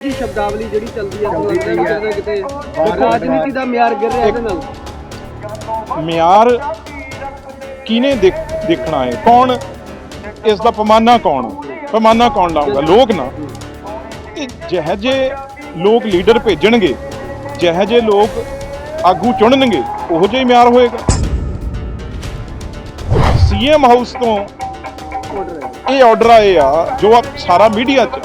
ਜੀ ਸ਼ਬਦਾਵਲੀ ਜਿਹੜੀ ਚੱਲਦੀ ਹੈ ਤੁਹਾਨੂੰ ਲੱਗਦਾ ਕਿਤੇ ਨਾ ਕਿਤੇ ਰਾਜਨੀਤੀ ਦਾ ਮਿਆਰ ਗਿਰ ਰਿਹਾ ਇਹਦੇ ਨਾਲ? ਮਿਆਰ ਕਿਹਨੇ ਦੇਖ- ਦੇਖਣਾ ਹੈ? ਕੌਣ? ਇਸ ਦਾ ਪਮਾਨਾ ਕੌਣ? ਪਮਾਨਾ ਕੌਣ ਲਾਊਗਾ? ਲੋਕ ਨਾ। ਤੇ ਜਿਹੋ ਜਿਹੇ ਲੋਕ ਲੀਡਰ ਭੇਜਣਗੇ ਜਿਹੋ ਜਿਹੇ ਲੋਕ ਆਗੂ ਚੁਣਨਗੇ ਉਹੋ ਜਿਹਾ ਹੀ ਮਿਆਰ ਹੋਏਗਾ। ਸੀਐਮ ਹਾਊਸ ਤੋਂ ਹੈ। ਇਹ ਆਰਡਰ ਆਏ ਆ ਜੋ ਆ ਸਾਰਾ ਮੀਡੀਆ 'ਚ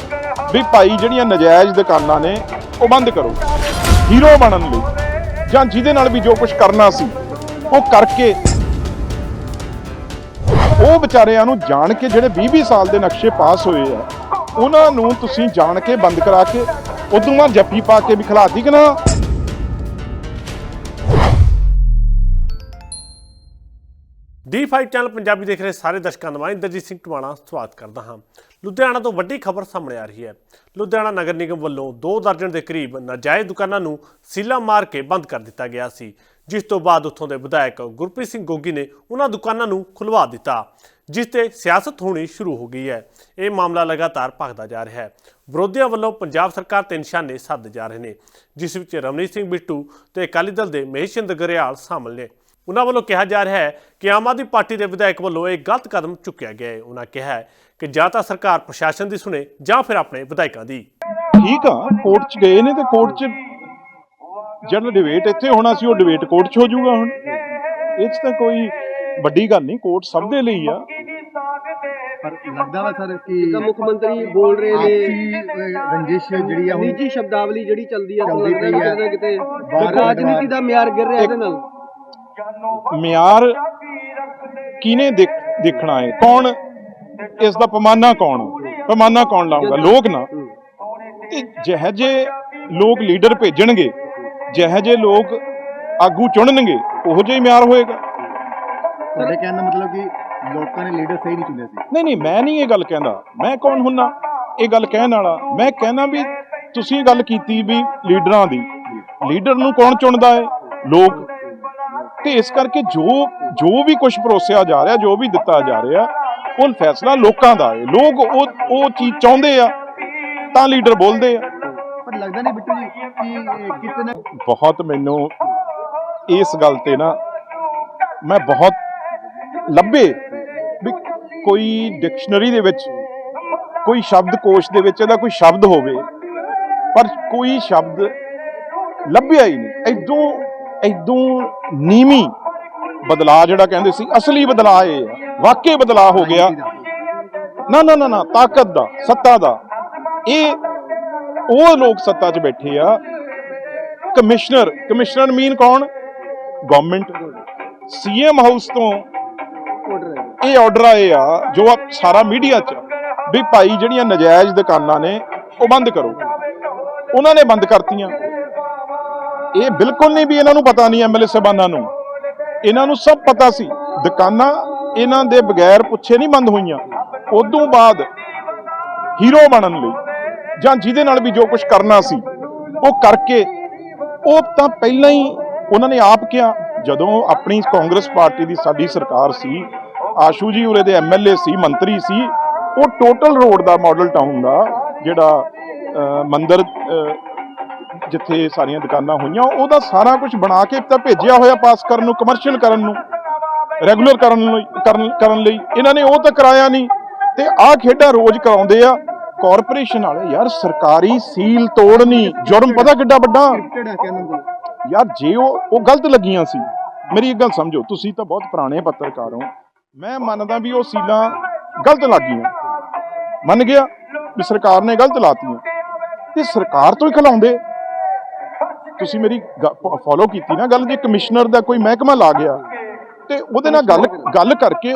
ਵੀ ਭਾਈ ਜਿਹੜੀਆਂ ਨਜਾਇਜ਼ ਦੁਕਾਨਾਂ ਨੇ, ਉਹ ਬੰਦ ਕਰੋ। ਹੀਰੋ ਬਣਨ ਲਈ। ਜਾਂ ਜਿਹਦੇ ਨਾਲ ਵੀ ਜੋ ਕੁਝ ਕਰਨਾ ਸੀ, ਉਹ ਕਰਕੇ। ਉਹ ਵਿਚਾਰਿਆਂ ਨੂੰ ਜਾਣ ਕੇ ਜਿਹੜੇ 20-20 ਸਾਲ ਦੇ ਨਕਸ਼ੇ ਪਾਸ ਹੋਏ ਆ, ਉਹਨਾਂ ਨੂੰ ਤੁਸੀਂ ਜਾਣ ਕੇ ਬੰਦ ਕਰਾ ਕੇ, ਉਦੋਂ ਬਾਅਦ ਜੱਫੀ ਪਾ ਕੇ ਵੀ ਖਿਲਾਤੀ ਕਿ ਨਾ? D5 ਚੈਨਲ ਪੰਜਾਬੀ ਦੇਖ ਰਹੇ ਸਾਰੇ ਦਰਸ਼ਕਾਂ ਦਾ ਮੈਂ ਇੰਦਰਜੀਤ ਸਿੰਘ ਟਮਾਣਾ ਸਵਾਗਤ ਕਰਦਾ ਹਾਂ। ਲੁਧਿਆਣਾ ਤੋਂ ਵੱਡੀ ਖਬਰ ਸਾਹਮਣੇ ਆ ਰਹੀ ਹੈ। ਲੁਧਿਆਣਾ ਨਗਰ ਨਿਗਮ ਵੱਲੋਂ 2 ਦਰਜਨ ਦੇ ਕਰੀਬ ਨਾਜਾਇਜ਼ ਦੁਕਾਨਾਂ ਨੂੰ ਸੀਲਾ ਮਾਰ ਕੇ ਬੰਦ ਕਰ ਦਿੱਤਾ ਗਿਆ ਸੀ, ਜਿਸ ਤੋਂ ਬਾਅਦ ਉੱਥੋਂ ਦੇ ਵਿਧਾਇਕ ਗੁਰਪ੍ਰੀਤ ਸਿੰਘ ਗੋਗੀ ਨੇ ਉਹਨਾਂ ਦੁਕਾਨਾਂ ਨੂੰ ਖੁਲਵਾ ਦਿੱਤਾ, ਜਿਸ ਤੇ ਸਿਆਸਤ ਹੋਣੀ ਸ਼ੁਰੂ ਹੋ ਗਈ ਹੈ। ਇਹ ਮਾਮਲਾ ਲਗਾਤਾਰ ਭਖਦਾ ਜਾ ਰਿਹਾ ਹੈ। ਵਿਰੋਧੀਆਂ ਵੱਲੋਂ ਪੰਜਾਬ ਸਰਕਾਰ ਤੇ ਨਿਸ਼ਾਨੇ ਸਾਧੇ ਜਾ ਰਹੇ ਨੇ, ਜਿਸ ਵਿੱਚ ਰਮਨੀਤ ਸਿੰਘ ਬਿੱਟੂ ਤੇ ਅਕਾਲੀ ਦਲ ਦੇ ਮਹੇਸ਼ ਮਹੇਸ਼ਿੰਦਰ ਗਰੇਵਾਲ ਸ਼ਾਮਲ ਨੇ। ਉਹਨਾਂ ਵੱਲੋਂ ਕਿਹਾ ਜਾ ਰਿਹਾ ਹੈ ਕਿ ਆਮ ਆਦਮੀ ਪਾਰਟੀ ਦੇ ਵਿਧਾਇਕ ਵੱਲੋਂ ਇਹ ਗਲਤ ਕਦਮ ਚੁੱਕਿਆ ਗਿਆ ਹੈ। ਉਹਨਾਂ ਕਿਹਾ ਕਿ ਜਾਂ ਤਾਂ ਸਰਕਾਰ ਪ੍ਰਸ਼ਾਸਨ ਦੀ ਸੁਣੇ ਜਾਂ ਫਿਰ ਆਪਣੇ ਵਿਧਾਇਕਾਂ ਦੀ। ਠੀਕ ਆ ਕੋਰਟ 'ਚ ਗਏ ਨੇ ਤੇ ਕੋਰਟ 'ਚ ਜਿਹੜਾ ਡਿਬੇਟ ਇੱਥੇ ਹੋਣਾ ਸੀ ਉਹ ਡਿਬੇਟ ਕੋਰਟ 'ਚ ਹੋ ਜਾਊਗਾ ਹੁਣ। ਇਹ 'ਚ ਤਾਂ ਕੋਈ ਵੱਡੀ ਗੱਲ ਨਹੀਂ ਕੋਰਟ ਸਭ ਦੇ ਲਈ ਆ। ਪਰ ਲੱਗਦਾ ਵਾ ਸਰ ਕਿ ਜਿੱਦਾਂ ਮੁੱਖ ਮੰਤਰੀ ਬੋਲ ਰਹੇ ਨੇ ਰੰਜਿਸ਼ ਜਿਹੜੀ ਆ ਹੁਣ ਨਿੱਜੀ ਸ਼ਬਦਾਵਲੀ ਜਿਹੜੀ ਚੱਲਦੀ ਹੈ ਤੁਹਾਨੂੰ ਚੱਲਦੀ ਲੱਗਦਾ ਕਿਤੇ ਕਿਤੇ ਰਾਜਨੀਤੀ ਦਾ ਮਿਆਰ ਗਿਰ ਰਿਹਾ ਇਹਦੇ ਨਾਲ। ਮਿਆਰ ਦੇਖ- ਦੇਖਣਾ ਹੈ? ਕੌਣ? ਇਸ ਦਾ ਪਮਾਨਾ ਕੌਣ? ਪਮਾਨਾ ਕੌਣ ਲਾਊਗਾ? ਲੋਕ ਨਾ। ਜਿਹੋ ਜਿਹੇ ਲੋਕ ਲੀਡਰ ਭੇਜਣਗੇ ਜਿਹੋ ਜਿਹੇ ਲੋਕ ਆਗੂ ਚੁਣਨਗੇ ਉਹੋ ਜਿਹਾ ਹੀ ਮਿਆਰ ਹੋਏਗਾ। ਤੁਹਾਡੇ ਕਹਿਣ ਦਾ ਮਤਲਬ ਕਿ ਲੋਕਾਂ ਨੇ ਲੀਡਰ ਸਹੀ ਨਹੀਂ ਚੁਣਿਆ ਸੀ। ਨਹੀਂ ਨਹੀਂ ਮੈਂ ਨਹੀਂ ਇਹ ਗੱਲ ਕਹਿੰਦਾ। ਮੈਂ ਕੌਣ ਹੁੰਨਾ? ਇਹ ਗੱਲ ਕਹਿਣ ਵਾਲਾ। ਮੈਂ ਕਹਿੰਦਾ ਵੀ ਤੁਸੀਂ ਗੱਲ ਕੀਤੀ ਵੀ ਲੀਡਰਾਂ ਦੀ। ਲੀਡਰ ਨੂੰ ਕੌਣ ਚੁਣਦਾ ਹੈ? ਲੋਕ। ਤੇ ਇਸ ਕਰਕੇ ਜੋ ਜੋ ਵੀ ਕੁਝ ਪਰੋਸਿਆ ਜਾ ਰਿਹਾ ਜੋ ਵੀ ਦਿੱਤਾ ਜਾ ਰਿਹਾ ਉਹ ਫੈਸਲਾ ਲੋਕਾਂ ਦਾ ਹੈ। ਲੋਕ ਉਹ ਉਹ ਚੀਜ਼ ਚਾਹੁੰਦੇ ਆ ਤਾਂ ਲੀਡਰ ਬੋਲਦੇ ਆ। ਪਰ ਲੱਗਦਾ ਨਹੀਂ ਬਿੱਟੂ ਜੀ ਕਿ ਕਿਤੇ ਨਾ ਬਹੁਤ ਮੈਨੂੰ ਇਸ ਗੱਲ ਤੇ ਨਾ ਮੈਂ ਬਹੁਤ ਲੱਭੇ ਵੀ ਕੋਈ ਡਿਕਸ਼ਨਰੀ ਦੇ ਵਿੱਚ ਕੋਈ ਸ਼ਬਦਕੋਸ਼ ਦੇ ਵਿੱਚ ਇਹਦਾ ਕੋਈ ਸ਼ਬਦ ਹੋਵੇ ਪਰ ਕੋਈ ਸ਼ਬਦ ਲੱਭਿਆ ਹੀ ਨਹੀਂ। ਐਦੋਂ ਐਦੋਂ ਨੀਵੀਂ ਬਦਲਾਅ ਜਿਹੜਾ ਕਹਿੰਦੇ ਸੀ, ਅਸਲੀ ਬਦਲਾਅ ਇਹ ਆ, ਵਾਕਈ ਬਦਲਾਅ ਹੋ ਗਿਆ। ਨਾ ਨਾ ਨਾ ਨਾ, ਤਾਕਤ ਦਾ, ਸੱਤਾ ਦਾ। ਇਹ ਉਹ ਲੋਕ ਸੱਤਾ 'ਚ ਬੈਠੇ ਆ। ਕਮਿਸ਼ਨਰ ਕਮਿਸ਼ਨਰ ਮੀਨ ਕੌਣ? ਗਵਰਨਮੈਂਟ ਸੀਐਮ ਹਾਊਸ ਤੋਂ ਇਹ ਆਰਡਰ ਆਏ ਆ, ਜੋ ਆ ਸਾਰਾ ਮੀਡੀਆ 'ਚ, ਵੀ ਭਾਈ ਜਿਹੜੀਆਂ ਨਜਾਇਜ਼ ਦੁਕਾਨਾਂ ਨੇ, ਉਹ ਬੰਦ ਕਰੋ। ਉਹਨਾਂ ਨੇ ਬੰਦ ਕਰਤੀਆਂ। ਇਹ ਬਿਲਕੁਲ ਨਹੀਂ ਵੀ ਇਹਨਾਂ ਨੂੰ ਪਤਾ ਨਹੀਂ ਐਮਐਲਏ ਸਾਹਿਬਾਨਾਂ ਨੂੰ। ਇਹਨਾਂ ਨੂੰ ਸਭ ਪਤਾ ਸੀ। ਦੁਕਾਨਾਂ ਇਹਨਾਂ ਦੇ ਬਗੈਰ ਪੁੱਛੇ ਨਹੀਂ ਬੰਦ ਹੋਈਆਂ। ਉਦੋਂ ਬਾਅਦ ਹੀਰੋ ਬਣਨ ਲਈ ਜਾਂ ਜਿਹਦੇ ਨਾਲ ਵੀ ਜੋ ਕੁਝ ਕਰਨਾ ਸੀ, ਉਹ ਕਰਕੇ ਉਹ ਤਾਂ ਪਹਿਲਾਂ ਹੀ ਉਹਨਾਂ ਨੇ ਆਪ ਕਿਹਾ, ਜਦੋਂ ਆਪਣੀ ਕਾਂਗਰਸ ਪਾਰਟੀ ਦੀ ਸਾਡੀ ਸਰਕਾਰ ਸੀ, ਆਸ਼ੂ ਜੀ ਉਰੇ ਦੇ ਐਮਐਲਏ ਸੀ, ਮੰਤਰੀ ਸੀ, ਉਹ ਟੋਟਲ ਰੋਡ ਦਾ ਮਾਡਲ ਟਾਊਨ ਦਾ ਜਿਹੜਾ ਮੰਦਰ ਜਿੱਥੇ ਸਾਰੀਆਂ ਦੁਕਾਨਾਂ ਹੋਈਆਂ ਉਹਦਾ ਸਾਰਾ ਕੁਝ ਬਣਾ ਕੇ ਤਾਂ ਭੇਜਿਆ ਹੋਇਆ ਪਾਸ ਕਰਨ ਨੂੰ ਕਮਰਸ਼ੀਅਲ ਕਰਨ ਨੂੰ ਰੈਗੂਲਰ ਕਰਨ ਲਈ ਕਰਨ ਲਈ। ਇਹਨਾਂ ਨੇ ਉਹ ਤਾਂ ਕਰਾਇਆ ਨਹੀਂ। ਤੇ ਆਹ ਖੇਡਾਂ ਰੋਜ਼ ਕਰਾਉਂਦੇ ਆ। ਕਾਰਪੋਰੇਸ਼ਨ ਵਾਲੇ ਯਾਰ ਸਰਕਾਰੀ ਸੀਲ ਤੋੜਨੀ ਜੁਰਮ ਪਤਾ ਕਿੱਡਾ ਵੱਡਾ? ਯਾਰ ਜੇ ਉਹ ਉਹ ਗਲਤ ਲੱਗੀਆਂ ਸੀ। ਮੇਰੀ ਇੱਕ ਗੱਲ ਸਮਝੋ ਤੁਸੀਂ ਤਾਂ ਬਹੁਤ ਪੁਰਾਣੇ ਪੱਤਰਕਾਰ ਹੋ। ਮੈਂ ਮੰਨਦਾ ਵੀ ਉਹ ਸੀਲਾਂ ਗਲਤ ਲੱਗੀਆਂ। ਮੰਨ ਗਿਆ ਵੀ ਸਰਕਾਰ ਨੇ ਗਲਤ ਲਾਤੀਆਂ। ਤੇ ਸਰਕਾਰ ਤੋਂ ਹੀ ਖਲਾਉਂਦੇ। ਤੁਸੀਂ ਮੇਰੀ ਫੋਲੋ ਕੀਤੀ ਨਾ ਗੱਲ, ਜੇ ਕਮਿਸ਼ਨਰ ਦਾ ਕੋਈ ਮਹਿਕਮਾ ਲਾ ਗਿਆ ਤੇ ਉਹਦੇ ਨਾਲ ਗੱਲ ਗੱਲ ਕਰਕੇ,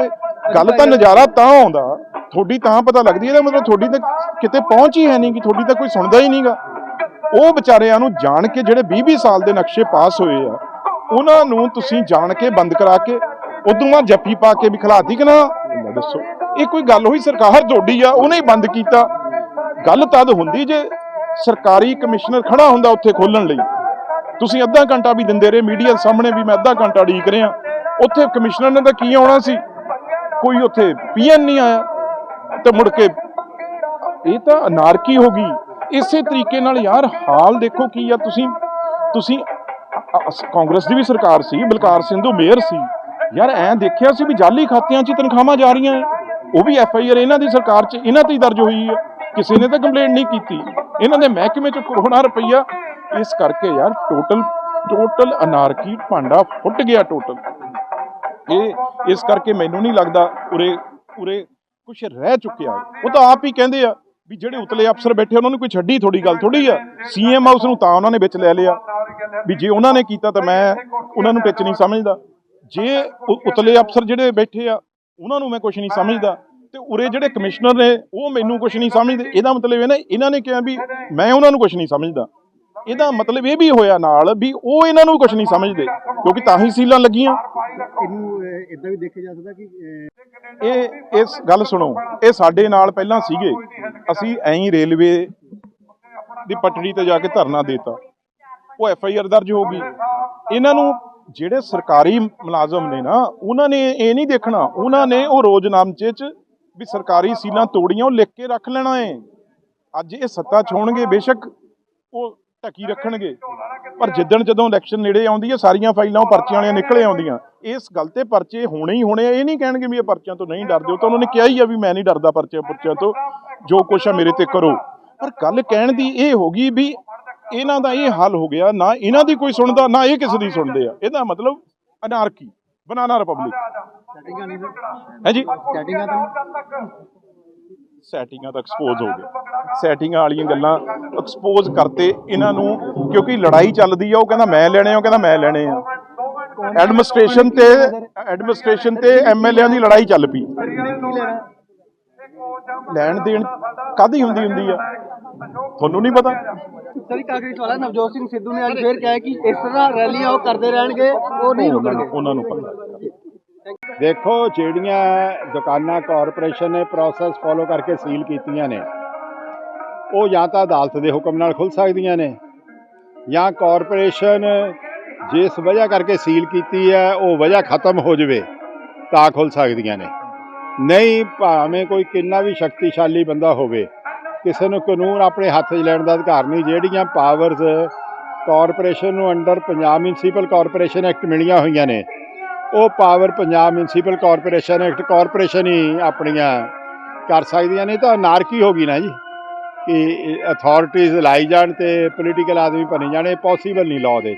ਗੱਲ ਤਾਂ ਨਜ਼ਾਰਾ ਤਾਂ ਆਉਂਦਾ, ਤੁਹਾਡੀ ਤਾਂ ਪਤਾ ਲੱਗਦੀ ਇਹਦਾ ਮਤਲਬ ਤੁਹਾਡੀ ਤਾਂ ਕਿਤੇ ਪਹੁੰਚ ਹੀ ਹੈ ਨਹੀਂ, ਕਿ ਤੁਹਾਡੀ ਤਾਂ ਕੋਈ ਸੁਣਦਾ ਹੀ ਨਹੀਂਗਾ ਉਹ ਵਿਚਾਰਿਆਂ ਨੂੰ ਜਾਣ ਕੇ ਜਿਹੜੇ 20-20 ਸਾਲ ਦੇ ਨਕਸ਼ੇ ਪਾਸ ਹੋਏ ਆ, ਉਹਨਾਂ ਨੂੰ ਤੁਸੀਂ ਜਾਣ ਕੇ ਬੰਦ ਕਰਾ ਕੇ, ਉਦੋਂ ਬਾਅਦ ਜੱਫੀ ਪਾ ਕੇ ਵੀ ਖਿਲਾਤੀ ਕਿ ਨਾ ਦੱਸੋ। ਇਹ ਕੋਈ ਗੱਲ ਹੋਈ, ਸਰਕਾਰ ਤੁਹਾਡੀ ਆ, ਉਹਨੇ ਹੀ ਬੰਦ ਕੀਤਾ। ਗੱਲ ਤਦ ਹੁੰਦੀ ਜੇ ਸਰਕਾਰੀ ਕਮਿਸ਼ਨਰ ਖੜਾ ਹੁੰਦਾ ਉੱਥੇ ਖੋਲਣ ਲਈ। ਤੁਸੀਂ ਅੱਧਾ ਘੰਟਾ ਵੀ ਦਿੰਦੇ ਰਹੇ, ਮੀਡੀਆ ਸਾਹਮਣੇ ਵੀ ਮੈਂ ਅੱਧਾ ਘੰਟਾ ਉਡੀਕ ਰਿਹਾ। ਉੱਥੇ ਕਮਿਸ਼ਨਰ ਨੇ ਤਾਂ ਕੀ ਆਉਣਾ ਸੀ? ਕੋਈ ਉੱਥੇ ਪੀਐਨ ਨਹੀਂ ਆਇਆ। ਤੇ ਮੁੜ ਕੇ ਇਹ ਤਾਂ ਅਨਾਰਕੀ ਹੋ ਗਈ। ਇਸੇ ਤਰੀਕੇ ਨਾਲ ਯਾਰ ਹਾਲ ਦੇਖੋ ਕੀ ਆ, ਤੁਸੀਂ ਤੁਸੀਂ ਕਾਂਗਰਸ ਦੀ ਵੀ ਸਰਕਾਰ ਸੀ, ਬਲਕਾਰ ਸਿੰਘੂ ਮੇਅਰ ਸੀ। ਯਾਰ ਐਂ ਦੇਖਿਆ ਸੀ ਵੀ ਜਾਲੀ ਖਾਤਿਆਂ 'ਚ ਤਨਖਾਹਾਂ ਜਾ ਰਹੀਆਂ ਉਹ ਵੀ ਐਫ ਆਈ ਆਰ ਇਹਨਾਂ ਦੀ ਸਰਕਾਰ 'ਚ ਇਹਨਾਂ ਤੇ ਹੀ ਦਰਜ ਹੋਈ ਹੈ ਕਿਸੇ ਨੇ ਤਾਂ ਕੰਪਲੇਂਟ ਨਹੀਂ ਕੀਤੀ। ਇਹਨਾਂ ਦੇ ਮਹਿਕਮੇ 'ਚ ਕਰੋੜਾਂ ਰੁਪਈਆ ਇਸ ਕਰਕੇ ਯਾਰ ਟੋਟਲ ਟੋਟਲ ਅਨਾਰਕੀ ਭਾਂਡਾ ਫੁੱਟ ਗਿਆ ਟੋਟਲ ਇਹ, ਇਸ ਕਰਕੇ ਮੈਨੂੰ ਨਹੀਂ ਲੱਗਦਾ ਉਰੇ ਉਰੇ ਕੁਝ ਰਹਿ ਚੁੱਕਿਆ। ਉਹ ਤਾਂ ਆਪ ਹੀ ਕਹਿੰਦੇ ਆ ਵੀ ਜਿਹੜੇ ਉਤਲੇ ਅਫਸਰ ਬੈਠੇ ਉਹਨਾਂ ਨੂੰ ਕੋਈ ਛੱਡੀ ਥੋੜੀ ਗੱਲ ਥੋੜੀ ਆ। ਸੀਐਮ ਹਾਊਸ ਨੂੰ ਤਾਂ ਉਹਨਾਂ ਨੇ ਵਿੱਚ ਲੈ ਲਿਆ। ਵੀ ਜੇ ਉਹਨਾਂ ਨੇ ਕੀਤਾ ਤਾਂ ਮੈਂ ਉਹਨਾਂ ਨੂੰ ਵਿੱਚ ਨਹੀਂ ਸਮਝਦਾ। ਜੇ ਉਤਲੇ ਅਫਸਰ ਜਿਹੜੇ ਬੈਠੇ ਆ, ਉਹਨਾਂ ਨੂੰ ਮੈਂ ਕੁਝ ਨਹੀਂ ਸਮਝਦਾ। ਤੇ ਉਰੇ ਜਿਹੜੇ ਕਮਿਸ਼ਨਰ ਨੇ, ਉਹ ਮੈਨੂੰ ਕੁਝ ਨਹੀਂ ਸਮਝਦੇ। ਇਹਦਾ ਮਤਲਬ ਇਹ ਨਾ, ਇਹਨਾਂ ਨੇ ਕਿਹਾ ਵੀ ਮੈਂ ਉਹਨਾਂ ਨੂੰ ਕੁਝ ਨਹੀਂ ਸਮਝਦਾ। ਇਹਦਾ ਮਤਲਬ ਇਹ ਵੀ ਹੋਇਆ ਨਾਲ ਵੀ ਉਹ ਇਹਨਾਂ ਨੂੰ ਕੁਝ ਨਹੀਂ ਸਮਝਦੇ ਕਿਉਂਕਿ ਤਾਂ ਹੀ ਸੀਲਾਂ ਲੱਗੀਆਂ। ਇਹਨੂੰ ਇਦਾਂ ਵੀ ਦੇਖਿਆ ਜਾ ਸਕਦਾ ਕਿ ਅਹ, ਇਹ ਇਸ ਗੱਲ ਸੁਣੋ ਇਹ ਸਾਡੇ ਨਾਲ ਪਹਿਲਾਂ ਸੀਗੇ। ਅਸੀਂ ਐਂ ਰੇਲਵੇ ਦੀ ਪਟੜੀ ਤੇ ਜਾ ਕੇ ਧਰਨਾ ਦੇਤਾ। ਉਹ ਐਫ ਆਈ ਆਰ ਦਰਜ ਹੋ ਗਈ। ਇਹਨਾਂ ਨੂੰ ਜਿਹੜੇ ਸਰਕਾਰੀ ਮੁਲਾਜ਼ਮ ਨੇ ਨਾ ਉਹਨਾਂ ਨੇ ਇਹ ਨਹੀਂ ਦੇਖਣਾ। ਉਹਨਾਂ ਨੇ ਉਹ ਰੋਜ਼ਨਾਮਚੇ 'ਚ ਵੀ ਸਰਕਾਰੀ ਸੀਲਾਂ ਤੋੜੀਆਂ ਉਹ ਲਿਖ ਕੇ ਰੱਖ ਲੈਣਾ ਏ। ਅੱਜ ਇਹ ਸੱਤਾ ਛੋਣਗੇ ਬੇਸ਼ੱਕ ਉਹ ਢੱਕੀ ਰੱਖਣਗੇ। ਪਰ ਜਿੱਦਣ ਜਦੋਂ ਇਲੈਕਸ਼ਨ ਨੇੜੇ ਆਉਂਦੀ ਹੈ ਸਾਰੀਆਂ ਫਾਈਲਾਂ ਉਹ ਪਰਚੀਆਂ ਵਾਲੀਆਂ ਨਿਕਲੇ ਆਉਂਦੀਆਂ। ਇਸ ਗੱਲ ਤੇ ਪਰਚੇ ਹੋਣੇ ਹੀ ਹੋਣੇ ਆ। ਇਹ ਨਹੀਂ ਕਹਿਣਗੇ ਵੀ ਇਹ ਪਰਚਿਆਂ ਤੋਂ ਨਹੀਂ ਡਰਦੇ। ਉਹ ਤਾਂ ਉਹਨਾਂ ਨੇ ਕਿਹਾ ਹੀ ਆ ਵੀ ਮੈਂ ਨਹੀਂ ਡਰਦਾ ਪਰਚਿਆਂ ਪੁਰਚਿਆਂ ਤੋਂ। ਜੋ ਕੁਛ ਆ ਮੇਰੇ ਤੇ ਕਰੋ। ਪਰ ਗੱਲ ਕਹਿਣ ਦੀ ਇਹ ਹੋ ਗਈ ਵੀ ਇਹਨਾਂ ਦਾ ਇਹ ਹਾਲ ਹੋ ਗਿਆ। ਨਾ ਇਹਨਾਂ ਦੀ ਕੋਈ ਸੁਣਦਾ ਨਾ ਇਹ ਕਿਸੇ ਦੀ ਸੁਣਦੇ ਆ। ਇਹਦਾ ਮਤਲਬ ਅਨਾਰਕੀ ਬਨਾਨਾ ਰਿਪਬਲਿਕ ਹੈ ਜੀ? ਸੈਟਿੰਗਾਂ ਤਾਂ? ਸੈਟਿੰਗਾਂ ਤਾਂ ਐਕਸਪੋਜ਼ ਹੋ ਗਏ ਸੈਟਿੰਗਾਂ ਵਾਲੀਆਂ ਗੱਲਾਂ ਐਕਸਪੋਜ਼ ਕਰਤੇ ਇਹਨਾਂ ਨੂੰ ਕਿਉਂਕਿ ਲੜਾਈ ਚੱਲਦੀ ਆ ਉਹ ਕਹਿੰਦਾ ਮੈਂ ਲੈਣੇ ਆ ਕਹਿੰਦਾ ਮੈਂ ਲੈਣੇ ਆ। ਐਡਮਿਨਿਸਟ੍ਰੇਸ਼ਨ ਤੇ ਐਡਮਿਨਿਸਟ੍ਰੇਸ਼ਨ ਤੇ ਐਮਐਲਏਆਂ ਦੀ ਲੜਾਈ ਚੱਲ ਪਈ। ਲੈਣ ਦੇਣ ਕਾਦੀ ਹੁੰਦੀ ਹੁੰਦੀ ਆ? ਤੁਹਾਨੂੰ ਨਹੀਂ ਪਤਾ? ਸਰ ਇੱਕ ਆਖਰੀ ਸਵਾਲ ਹੈ ਨਵਜੋਤ ਸਿੰਘ ਸਿੱਧੂ ਨੇ ਅੱਜ ਫੇਰ ਕਿਹਾ ਕਿ ਇਸ ਤਰ੍ਹਾਂ ਰੈਲੀਆਂ ਉਹ ਕਰਦੇ ਰਹਿਣਗੇ ਉਹ ਨਹੀਂ ਰੁਕਣਗੇ। ਉਹਨਾਂ ਨੂੰ ਪਤਾ। ਦੇਖੋ, ਜਿਹੜੀਆਂ ਦੁਕਾਨਾਂ ਕਾਰਪੋਰੇਸ਼ਨ ਨੇ ਪ੍ਰੋਸੈਸ ਫੋਲੋ ਕਰਕੇ ਸੀਲ ਕੀਤੀਆਂ ਨੇ, ਉਹ ਜਾਂ ਤਾਂ ਅਦਾਲਤ ਦੇ ਹੁਕਮ ਨਾਲ ਖੁੱਲ ਸਕਦੀਆਂ ਨੇ, ਜਾਂ ਕਾਰਪੋਰੇਸ਼ਨ ਜਿਸ ਵਜ੍ਹਾ ਕਰਕੇ ਸੀਲ ਕੀਤੀ ਹੈ, ਉਹ ਵਜ੍ਹਾ ਖਤਮ ਹੋ ਜਾਵੇ, ਤਾਂ ਖੁੱਲ ਸਕਦੀਆਂ ਨੇ। ਨਹੀਂ, ਭਾਵੇਂ ਕੋਈ ਕਿੰਨਾ ਵੀ ਸ਼ਕਤੀਸ਼ਾਲੀ ਬੰਦਾ ਹੋਵੇ, ਕਿਸੇ ਨੂੰ ਕਾਨੂੰਨ ਆਪਣੇ ਹੱਥ 'ਚ ਲੈਣ ਦਾ ਅਧਿਕਾਰ ਨਹੀਂ, ਜਿਹੜੀਆਂ ਪਾਵਰਸ ਕਾਰਪੋਰੇਸ਼ਨ ਨੂੰ under Punjab municipal corporation act ਮਿਲੀਆਂ ਹੋਈਆਂ ਨੇ ਉਹ power Punjab municipal corporation act corporation ਹੀ ਆਪਣੀਆਂ ਕਰ ਸਕਦੀਆਂ ਨੇ ਤਾਂ ਨਾਰਕੀ ਹੋ ਗਈ ਨਾ ਜੀ ਕਿ ਅਥਾਰਟੀਆਂ ਲਾਈ ਜਾਣ ਤੇ ਪੋਲੀਟੀਕਲ ਆਦਮੀ ਬਣੇ ਜਾਣੇ ਪੋਸੀਬਲ ਨਹੀਂ ਲਾਅ ਦੇ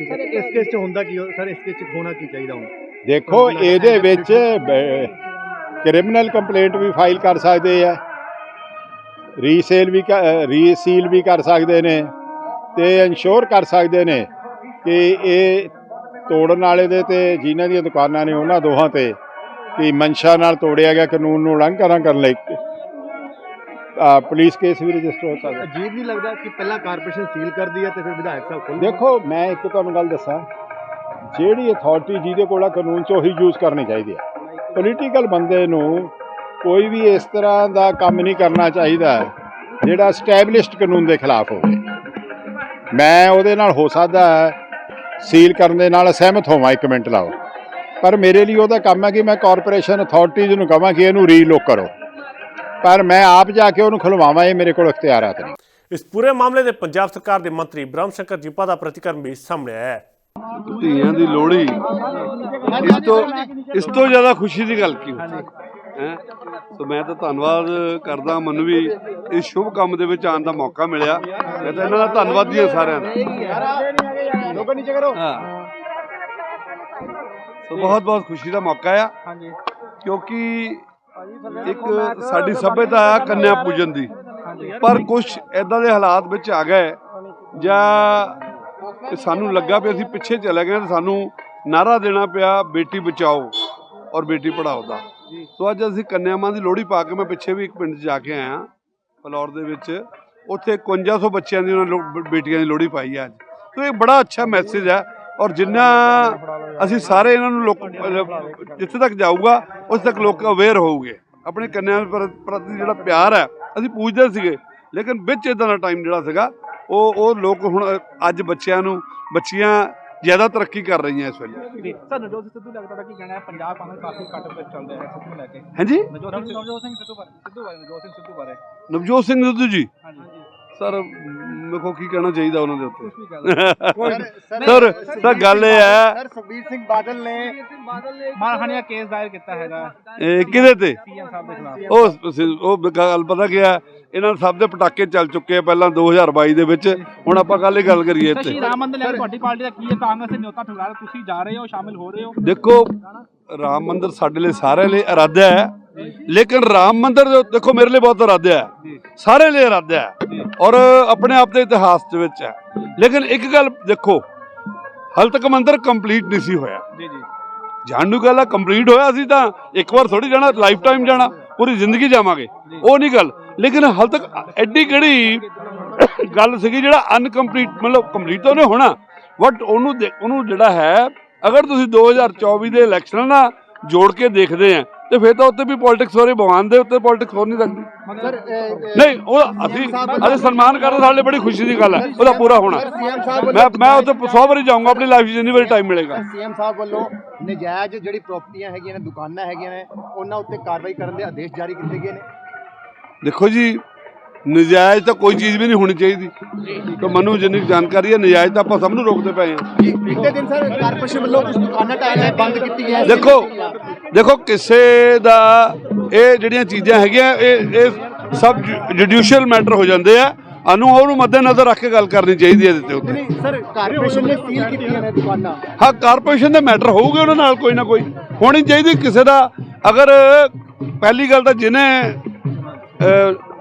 ਸਰ ਇਸ ਕੇਸ 'ਚ ਹੁੰਦਾ ਕੀ ਸਰ ਇਸ ਕੇਸ 'ਚ ਹੋਣਾ ਕੀ ਚਾਹੀਦਾ ਹੁਣ? ਦੇਖੋ ਇਹਦੇ ਵਿੱਚ ਕ੍ਰਿਮੀਨਲ ਕੰਪਲੇਂਟ ਵੀ ਫਾਈਲ ਕਰ ਸਕਦੇ ਆ ਰੀਸੇਲ ਵੀ ਰੀਸੀਲ ਵੀ ਕਰ ਸਕਦੇ ਨੇ ਤੇ ਇਨਸ਼ੋਰ ਕਰ ਸਕਦੇ ਨੇ ਕਿ ਇਹ ਤੋੜਨ ਵਾਲੇ ਦੇ ਤੇ ਜਿਨ੍ਹਾਂ ਦੀਆਂ ਦੁਕਾਨਾਂ ਨੇ ਉਹਨਾਂ ਦੋਹਾਂ ਤੇ ਕਿ ਮਨਸ਼ਾ ਨਾਲ ਤੋੜਿਆ ਗਿਆ ਕਾਨੂੰਨ ਨੂੰ ਉਲੰਘਣਾ ਕਰਨ ਲਈ। ਪੁਲਿਸ ਕੇਸ ਵੀ ਰਜਿਸਟਰ ਹੋ ਸਕਦਾ। ਅਜੀਬ ਨਹੀਂ ਲੱਗਦਾ ਕਿ ਪਹਿਲਾਂ ਕਾਰਪੋਰੇਸ਼ਨ ਸੀਲ ਕਰਦੀ ਹੈ ਤੇ ਫਿਰ ਵਿਧਾਇਕ ਸਾਹਿਬ ਖੋਲ੍ਹ ਦੇਖੋ ਮੈਂ ਇੱਕ ਤੁਹਾਨੂੰ ਗੱਲ ਦੱਸਾਂ। ਜਿਹੜੀ ਅਥਾਰਟੀ ਜਿਹਦੇ ਕੋਲ ਆ ਕਾਨੂੰਨ 'ਚ ਉਹੀ ਯੂਜ਼ ਕਰਨੀ ਚਾਹੀਦੀ ਹੈ ਪੋਲੀਟੀਕਲ ਬੰਦੇ ਨੂੰ ਕੋਈ ਵੀ ਇਸ ਤਰ੍ਹਾਂ ਦਾ ਕੰਮ ਨਹੀਂ ਕਰਨਾ ਚਾਹੀਦਾ ਜਿਹੜਾ ਸਟੈਬਲਿਸ਼ਡ ਕਾਨੂੰਨ ਦੇ ਖਿਲਾਫ ਹੋਵੇ। ਮੈਂ ਉਹਦੇ ਨਾਲ ਹੋ ਸਕਦਾ ਸੀਲ ਕਰਨ ਦੇ ਨਾਲ ਸਹਿਮਤ ਹੋਵਾਂ ਇੱਕ ਮਿੰਟ ਲਾਓ। ਪਰ ਮੇਰੇ ਲਈ ਉਹਦਾ ਕੰਮ ਹੈ ਕਿ ਮੈਂ ਕਾਰਪੋਰੇਸ਼ਨ ਅਥਾਰਟੀਜ਼ ਨੂੰ ਕਹਾਂ ਕਿ ਇਹਨੂੰ ਰੀਲੋਕ ਕਰੋ। ਪਰ ਮੈਂ ਆਪ ਜਾ ਕੇ ਉਹਨੂੰ ਖੁਲਵਾਵਾਂ ਇਹ ਮੇਰੇ ਕੋਲ ਇਖਤਿਆਰਾਤ ਨਹੀਂ। ਇਸ ਪੂਰੇ ਮਾਮਲੇ ਦੇ ਪੰਜਾਬ ਸਰਕਾਰ ਦੇ ਮੰਤਰੀ ਬ੍ਰਹਮ ਸ਼ੰਕਰ ਜੀਪਾ ਦਾ ਪ੍ਰਤੀਕਰਮ ਵੀ ਸਾਹਮਣੇ ਆਇਆ ਹੈ। ਧੀਆਂ ਦੀ ਲੋਹੜੀ ਇਸ ਤੋਂ ਇਸ ਤੋਂ ਜ਼ਿਆਦਾ ਖੁਸ਼ੀ ਦੀ ਗੱਲ ਕੀ ਹੈ? ਸੋ ਮੈਂ ਤਾਂ ਧੰਨਵਾਦ ਕਰਦਾ ਮੈਨੂੰ ਵੀ ਇਸ ਸ਼ੁਭ ਕੰਮ ਦੇ ਵਿੱਚ ਆਉਣ ਦਾ ਮੌਕਾ ਮਿਲਿਆ। ਮੈਂ ਤਾਂ ਇਹਨਾਂ ਦਾ ਧੰਨਵਾਦੀ ਹਾਂ ਸਾਰਿਆਂ ਦਾ। ਲੋਕਾਂ ਨੀਚੇ ਕਰੋ। ਹਾਂ। ਸੋ ਬਹੁਤ ਬਹੁਤ ਖੁਸ਼ੀ ਦਾ ਮੌਕਾ ਆ। ਕਿਉਂਕਿ ਇੱਕ ਸਾਡੀ ਸਭਿਅਤਾ ਆ ਕੰਨਿਆ ਪੂਜਨ ਦੀ। ਪਰ ਕੁਝ ਐਦਾਂ ਦੇ ਹਾਲਾਤ ਵਿੱਚ ਆ ਗਏ ਜਾਂ ਕਿ ਸਾਨੂੰ ਲੱਗਾ ਵੀ ਅਸੀਂ ਪਿੱਛੇ ਚਲੇ ਗਏ ਤੇ ਸਾਨੂੰ ਨਾਰਾ ਦੇਣਾ ਪਿਆ ਬੇਟੀ ਬਚਾਓ ਔਰ ਬੇਟੀ ਪੜਾਓ ਦਾ। ਸੋ ਅੱਜ ਅਸੀਂ ਕੰਨਿਆਵਾਂ ਦੀ ਲੋਹੜੀ ਪਾ ਕੇ ਮੈਂ ਪਿੱਛੇ ਵੀ ਇੱਕ ਪਿੰਡ 'ਚ ਜਾ ਕੇ ਆਇਆ ਫਲੌਰ ਦੇ ਵਿੱਚ। ਉੱਥੇ 5100 ਬੱਚਿਆਂ ਦੀ ਉਹਨਾਂ ਬੇਟੀਆਂ ਦੀ ਲੋਹੜੀ ਪਾਈ ਹੈ ਅੱਜ। ਸੋ ਇਹ ਬੜਾ ਅੱਛਾ ਮੈਸੇਜ ਹੈ ਔਰ ਜਿੰਨਾ ਅਸੀਂ ਸਾਰੇ ਇਹਨਾਂ ਨੂੰ ਲੋਕ ਜਿੱਥੇ ਤੱਕ ਜਾਊਗਾ ਉੱਥੇ ਤੱਕ ਲੋਕ ਅਵੇਅਰ ਹੋਊਗੇ। ਆਪਣੇ ਕੰਨਿਆਂ ਪ੍ਰ- ਪ੍ਰਤੀ ਜਿਹੜਾ ਪਿਆਰ ਹੈ ਅਸੀਂ ਪੂਜਦੇ ਸੀਗੇ ਲੇਕਿਨ ਵਿੱਚ ਇਦਾਂ ਦਾ ਟਾਈਮ ਜਿਹੜਾ ਸੀਗਾ ਉਹ ਉਹ ਲੋਕ ਹੁਣ ਅੱਜ ਬੱਚਿਆਂ ਨੂੰ ਬੱਚੀਆਂ ਜ਼ਿਆਦਾ ਤਰੱਕੀ ਕਰ ਰਹੀਆਂ ਇਸ ਵੇਲੇ। ਨਵਜੋਤ ਸਿੰਘ ਸਿੱਧੂ ਲੱਗਦਾ ਤਾਂ ਕੀ ਕਹਿਣਾ ਹੈ ਪੰਜਾਬ ਆਮ ਕਾਫੀ ਘੱਟ ਤੇ ਚੱਲਦਾ ਹੈ ਸਿੱਧੂ ਲੈ ਕੇ। ਹਾਂਜੀ? ਨਵਜੋਤ ਸਿੰਘ ਨਵਜੋਤ ਸਿੰਘ ਸਿੱਧੂ ਬਾਰੇ ਸਿੱਧੂ ਬਾਰੇ ਨਵਜੋਤ ਸਿੰਘ ਸਿੱਧੂ ਬਾਰੇ। ਨਵਜੋਤ ਸਿੰਘ ਸਿੱਧੂ ਜੀ? ਹਾਂਜੀ। ਸਰ ਮੇਖੋ ਕੀ ਕਹਿਣਾ ਚਾਹੀਦਾ ਉਹਨਾਂ ਦੇ ਉੱਤੇ। ਸਰ ਸਰ ਤਾਂ ਗੱਲ ਇਹ ਹੈ ਸਰ ਸੁਖਬੀਰ ਸਿੰਘ ਬਾਦਲ ਨੇ ਮਾਨਹਾਨੀ ਦਾ ਕੇਸ ਦਾਇਰ ਕੀਤਾ ਹੈਗਾ। ਇਹ ਕਿਹਦੇ ਤੇ? ਸੀਐਮ ਸਾਹਿਬ ਦੇ ਖਿਲਾਫ। ਉਹ ਉਹ ਗੱਲ ਪਤਾ ਕੀ ਹੈ? ਇਹਨਾਂ ਸਭ ਦੇ ਪਟਾਕੇ ਚੱਲ ਚੁੱਕੇ ਆ ਪਹਿਲਾਂ 2022 ਦੇ ਵਿੱਚ। ਹੁਣ ਆਪਾਂ ਕੱਲ ਹੀ ਗੱਲ ਕਰੀਏ ਇੱਥੇ। ਸ਼੍ਰੀ ਰਾਮ ਮੰਦਿਰ ਲੈ ਕੇ ਤੁਹਾਡੀ ਪਾਰਟੀ ਦਾ ਕੀ ਹੈ? ਕਾਂਗਰਸ ਦੇ ਨਿਯੋਤਾ ਠੁਕਰਾ ਰਹੇ ਤੁਸੀਂ ਜਾ ਰਹੇ ਹੋ ਸ਼ਾਮਿਲ ਹੋ ਰਹੇ ਹੋ? ਦੇਖੋ ਰਾਮ ਮੰਦਿਰ ਸਾਡੇ ਲਈ ਸਾਰਿਆਂ ਲਈ ਇਰਾਦਾ ਹੈ। ਲੇਕਿਨ ਰਾਮ ਮੰਦਿਰ ਦੇਖੋ ਮੇਰੇ ਲਈ ਬਹੁਤ ਇਰਾਦਾ ਹੈ। ਸਾਰੇ ਲਈ ਇਰਾਦਾ ਹੈ ਔਰ ਆਪਣੇ ਆਪ ਦੇ ਇਤਿਹਾਸ ਦੇ ਵਿੱਚ ਹੈ। ਲੇਕਿਨ ਇੱਕ ਗੱਲ ਦੇਖੋ ਹਾਲ ਤੱਕ ਮੰਦਿਰ ਕੰਪਲੀਟ ਨਹੀਂ ਸੀ ਹੋਇਆ। ਜੀ ਜੀ। ਜਾਣ ਗੱਲ ਆ ਕੰਪਲੀਟ ਹੋਇਆ ਸੀ ਤਾਂ ਇੱਕ ਵਾਰ ਥੋੜੀ ਜਾਣਾ ਲਾਈਫ ਟਾਈਮ ਜਾਣਾ ਪੂਰੀ ਜ਼ਿੰਦਗੀ ਜਾਵਾਂਗੇ। ਉਹ ਨਹੀਂ ਗੱਲ। ਲੇਕਿਨ ਹਾਲ ਤੱਕ ਐਡੀ ਕਿਹੜੀ ਗੱਲ ਸੀਗੀ ਜਿਹੜਾ ਅਨਕੰਪਲੀਟ ਮਤਲਬ ਕੰਪਲੀਟ ਤਾਂ ਉਹਨੇ ਹੋਣਾ ਬਟ ਉਹਨੂੰ ਉਹਨੂੰ ਜਿਹੜਾ ਹੈ ਅਗਰ ਤੁਸੀਂ 2024 ਦੇ ਇਲੈਕਸ਼ਨ ਨਾਲ ਜੋੜ ਕੇ ਦੇਖਦੇ ਆ ਤੇ ਫਿਰ ਤਾਂ ਉੱਤੇ ਵੀ ਪੋਲਿਟਿਕਸ ਹੋ ਰਹੀ ਭਗਵਾਨ ਦੇ ਉੱਤੇ ਪੋਲਿਟਿਕਸ ਹੋ ਨਹੀਂ ਸਕਦੀ ਨਹੀਂ ਉਹ ਅਸੀਂ ਅਸੀਂ ਸਨਮਾਨ ਕਰਦੇ ਸਾਡੇ ਲਈ ਬੜੀ ਖੁਸ਼ੀ ਦੀ ਗੱਲ ਹੈ। ਉਹਦਾ ਪੂਰਾ ਹੋਣਾ। ਮੈਂ ਮੈਂ ਉੱਥੇ 100 ਵਾਰੀ ਜਾਊਂਗਾ ਆਪਣੀ ਲਾਈਫ 'ਚ ਜਿੰਨੀ ਵਾਰੀ ਟਾਈਮ ਮਿਲੇਗਾ। ਸੀਐਮ ਸਾਹਿਬ ਵੱਲੋਂ ਨਜਾਇਜ਼ ਜਿਹੜੀ ਪ੍ਰਾਪਰਟੀਆਂ ਹੈਗੀਆਂ ਨੇ ਦੁਕਾਨਾਂ ਹੈਗੀਆਂ ਨੇ ਉਹਨਾਂ ਉੱਤੇ ਕਾਰਵਾਈ ਕਰਨ ਦੇ ਆਦੇਸ਼ ਜਾਰੀ ਕੀਤੇ ਗਏ ਨੇ। ਦੇਖੋ ਜੀ ਨਜਾਇਜ਼ ਤਾਂ ਕੋਈ ਚੀਜ਼ ਵੀ ਨਹੀਂ ਹੋਣੀ ਚਾਹੀਦੀ। ਤਾਂ ਮੈਨੂੰ ਜਿੰਨੀ ਜਾਣਕਾਰੀ ਹੈ ਨਜਾਇਜ਼ ਤਾਂ ਆਪਾਂ ਸਭ ਨੂੰ ਰੋਕਦੇ ਪਏ ਹਾਂ। ਜੀ ਬੀਤੇ ਦਿਨ ਸਰ ਕਾਰਪੋਰੇਸ਼ਨ ਵੱਲੋਂ ਕੁਝ ਦੁਕਾਨਾਂ ਟਾਈਲਾਂ ਬੰਦ ਕੀਤੀ ਗਈਆਂ ਸੀ। ਦੇਖੋ ਦੇਖੋ ਕਿਸੇ ਦਾ ਇਹ ਜਿਹੜੀਆਂ ਚੀਜ਼ਾਂ ਹੈਗੀਆਂ ਇਹ ਇਹ ਸਭ ਜੁਡੀਸ਼ੀਅਲ ਮੈਟਰ ਹੋ ਜਾਂਦੇ ਆ। ਸਾਨੂੰ ਉਹਨੂੰ ਮੱਦੇਨਜ਼ਰ ਰੱਖ ਕੇ ਗੱਲ ਕਰਨੀ ਚਾਹੀਦੀ ਹੈ ਇਹਦੇ ਤੇ ਉੱਤੇ। ਨਹੀਂ ਸਰ ਕਾਰਪੋਰੇਸ਼ਨ ਨੇ ਸੀਲ ਕੀਤੀਆਂ ਨੇ ਦੁਕਾਨਾਂ। ਹਾਂ ਕਾਰਪੋਰੇਸ਼ਨ ਦੇ ਮੈਟਰ ਹੋਊਗੇ ਉਹਨਾਂ ਨਾਲ ਕੋਈ ਨਾ ਕੋਈ। ਹੋਣੀ ਚਾਹੀਦੀ ਕਿਸੇ ਦਾ। ਅਗਰ ਪਹਿਲੀ ਗੱਲ ਤਾਂ ਜਿਹਨੇ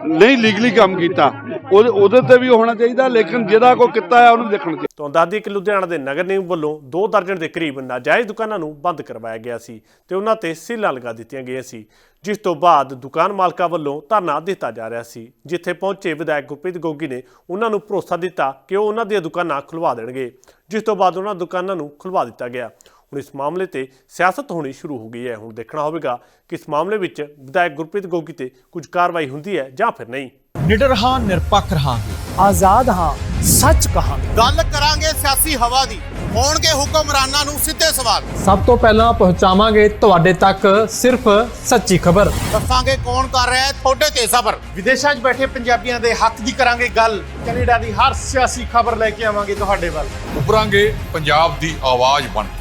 ਨਹੀਂ ਲੀਗਲੀ ਕੰਮ ਕੀਤਾ। ਉਹਦੇ ਤੇ ਵੀ ਹੋਣਾ ਚਾਹੀਦਾ, ਲੇਕਿਨ ਜਿਹਦਾ ਕੋਈ ਕੀਤਾ ਹੈ ਉਹਨੂੰ ਦੇਖਣਾ ਚਾਹੀਦਾ। ਤੋਂ ਦਾਦੀ ਕਿ ਲੁਧਿਆਣਾ ਦੇ ਨਗਰ ਨਿਗਮ ਵੱਲੋਂ ਦੋ ਦਰਜਨ ਦੇ ਕਰੀਬ ਨਾਜਾਇਜ਼ ਦੁਕਾਨਾਂ ਨੂੰ ਬੰਦ ਕਰਵਾਇਆ ਗਿਆ ਸੀ ਤੇ ਉਹਨਾਂ ਤੇ ਸੀਲਾਂ ਲਗਾ ਦਿੱਤੀਆਂ ਗਈਆਂ ਸੀ, ਜਿਸ ਤੋਂ ਬਾਅਦ ਦੁਕਾਨ ਮਾਲਕਾਂ ਵੱਲੋਂ ਧਰਨਾ ਦਿੱਤਾ ਜਾ ਰਿਹਾ ਸੀ, ਜਿੱਥੇ ਪਹੁੰਚੇ ਵਿਧਾਇਕ ਗੁਰਪ੍ਰੀਤ ਗੋਗੀ ਨੇ ਉਹਨਾਂ ਨੂੰ ਭਰੋਸਾ ਦਿੱਤਾ ਕਿ ਉਹ ਉਹਨਾਂ ਦੀਆਂ ਦੁਕਾਨਾਂ ਖੁਲਵਾ ਦੇਣਗੇ, ਜਿਸ ਤੋਂ ਬਾਅਦ ਉਹਨਾਂ ਦੁਕਾਨਾਂ ਨੂੰ ਖੁਲਵਾ ਦਿੱਤਾ ਗਿਆ। ਹੁਣ ਇਸ ਮਾਮਲੇ ਤੇ ਸਿਆਸਤ ਹੋਣੀ ਸ਼ੁਰੂ ਹੋ ਗਈ ਹੈ। ਹੁਣ ਦੇਖਣਾ ਹੋਵੇਗਾ ਕਿ ਇਸ ਮਾਮਲੇ ਵਿੱਚ ਵਿਧਾਇਕ ਗੁਰਪ੍ਰੀਤ ਗੋਗੀ ਤੇ ਕੁਝ ਕਾਰਵਾਈ ਹੁੰਦੀ ਹੈ ਜਾਂ ਫਿਰ ਨਹੀਂ। ਨਿਡਰ ਹਾਂ ਨਿਰਪੱਖ ਰਹਾਂਗੇ। ਆਜ਼ਾਦ ਹਾਂ ਸੱਚ ਕਹਾਂਗੇ। ਗੱਲ ਕਰਾਂਗੇ ਸਿਆਸੀ ਹਵਾ ਦੀ। ਹੋਣਗੇ ਹੁਕਮਰਾਨਾਂ ਨੂੰ ਸਿੱਧੇ ਸਵਾਲ। ਸਭ ਤੋਂ ਪਹਿਲਾਂ ਪਹੁੰਚਾਵਾਂਗੇ ਤੁਹਾਡੇ ਤੱਕ ਸਿਰਫ ਸੱਚੀ ਖਬਰ। ਦੱਸਾਂਗੇ ਕੌਣ ਕਰ ਰਿਹਾ ਹੈ ਤੁਹਾਡੇ ਤੇ ਸਬਰ। ਵਿਦੇਸ਼ਾਂ 'ਚ ਬੈਠੇ ਪੰਜਾਬੀਆਂ ਦੇ ਹੱਕ ਦੀ ਕਰਾਂਗੇ ਗੱਲ। ਕੈਨੇਡਾ ਦੀ ਹਰ ਸਿਆਸੀ ਖਬਰ ਲੈ ਕੇ ਆਵਾਂਗੇ ਤੁਹਾਡੇ ਵੱਲ। ਉਭਰਾਂਗੇ ਪੰਜਾਬ ਦੀ ਆਵਾਜ਼ ਬਣ ਕੇ।